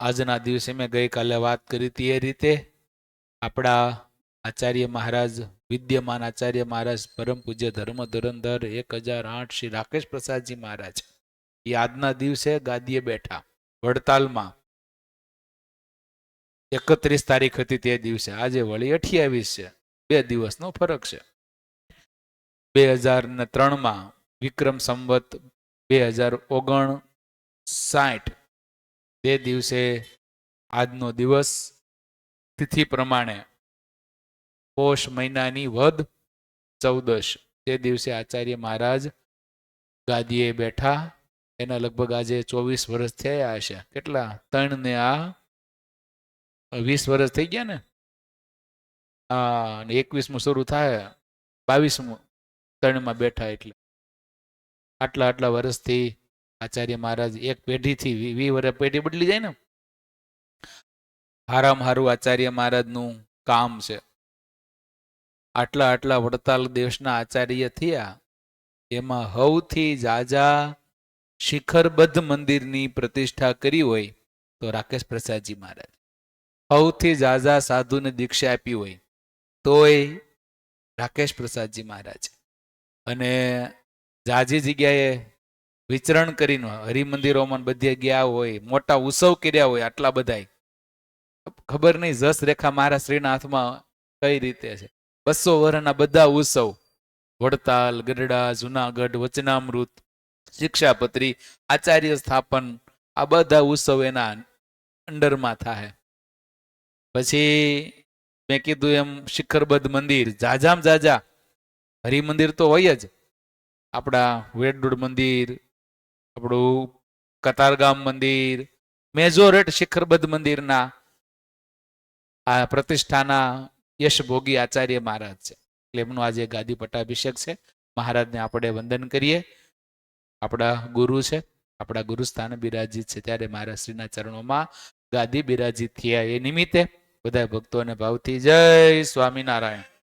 આજના દિવસે મેં ગઈકાલે વાત કરી હતી એ રીતે આપણા આચાર્ય મહારાજ, વિદ્યમાન આચાર્ય મહારાજ પરમ પૂજ્ય ધર્મ ધુરંધર એક હજાર આઠ શ્રી રાકેશ પ્રસાદજી મહારાજ. એ આજના દિવસે ગાદીએ બેઠા, વડતાલમાં. એકત્રીસ તારીખ હતી તે દિવસે. આજે વળી અઠ્યાવીસ છે. બે દિવસનો ફરક છે. બે હજાર ને ત્રણમાં વિક્રમ સંવત બે હજાર ઓગણ સાઠ તે દિવસે આજનો દિવસ તિથિ પ્રમાણે પોષ મહિનાની વધ ચૌદશ. તે દિવસે આચાર્ય મહારાજ ગાદીએ બેઠા. એના લગભગ આજે ચોવીસ વર્ષ થયા હશે. કેટલા? ત્રણ ને આ વીસ વર્ષ થઈ ગયા ને? હા એકવીસમું શરૂ થાય. બાવીસમું ત્રણમાં બેઠા એટલે. આટલા આટલા વર્ષથી આચાર્ય મહારાજ એક પેઢીથી વી વર્ષ પેઢી બદલી જાય ને. હારામ હારું આચાર્ય મહારાજનું કામ છે. આટલા આટલા વડતાલ દેશના આચાર્ય થયા. એમાં હવથી જાજા શિખરબદ્ધ મંદિરની પ્રતિષ્ઠા કરી હોય તો રાકેશ પ્રસાદજી મહારાજ. સૌથી જાજા સાધુને દીક્ષા આપી હોય તોય રાકેશ પ્રસાદજી મહારાજ. અને જાજી જગ્યાએ વિચરણ કરીને હરિમંદિરોમાં બધે ગયા હોય, મોટા ઉત્સવ કર્યા હોય આટલા બધાય. ખબર નહીં જસ રેખા મારા શ્રીના હાથમાં કઈ રીતે છે. બસો વર્ષના બધા ઉત્સવ. વડતાલ, ગઢડા, જુનાગઢ, વચનામૃત, શિક્ષાપત્રી, આચાર્ય સ્થાપન, આ બધા ઉત્સવ એના અંડરમાં થાય. પછી મેં કીધું એમ શિખરબદ્ધ મંદિર જાજામ જાજા હરિમંદિર તો હોય જ. આપણા વેડુડ મંદિર આપણું કતારગામ મંદિર, મેજોરેટ શિખરબદ્ધ મંદિરના આ પ્રતિષ્ઠાના યશભોગી આચાર્ય મહારાજ છે. એટલે એમનો આજે ગાદી પટ્ટાભિષેક છે. મહારાજને આપણે વંદન કરીએ. આપણા ગુરુ છે. આપણા ગુરુસ્થાન બિરાજીત છે ત્યારે મહારાજ શ્રીના ચરણોમાં ગાદી બિરાજીત થયા એ નિમિત્તે. બધા ભક્તોને ભાવથી જય સ્વામિનારાયણ.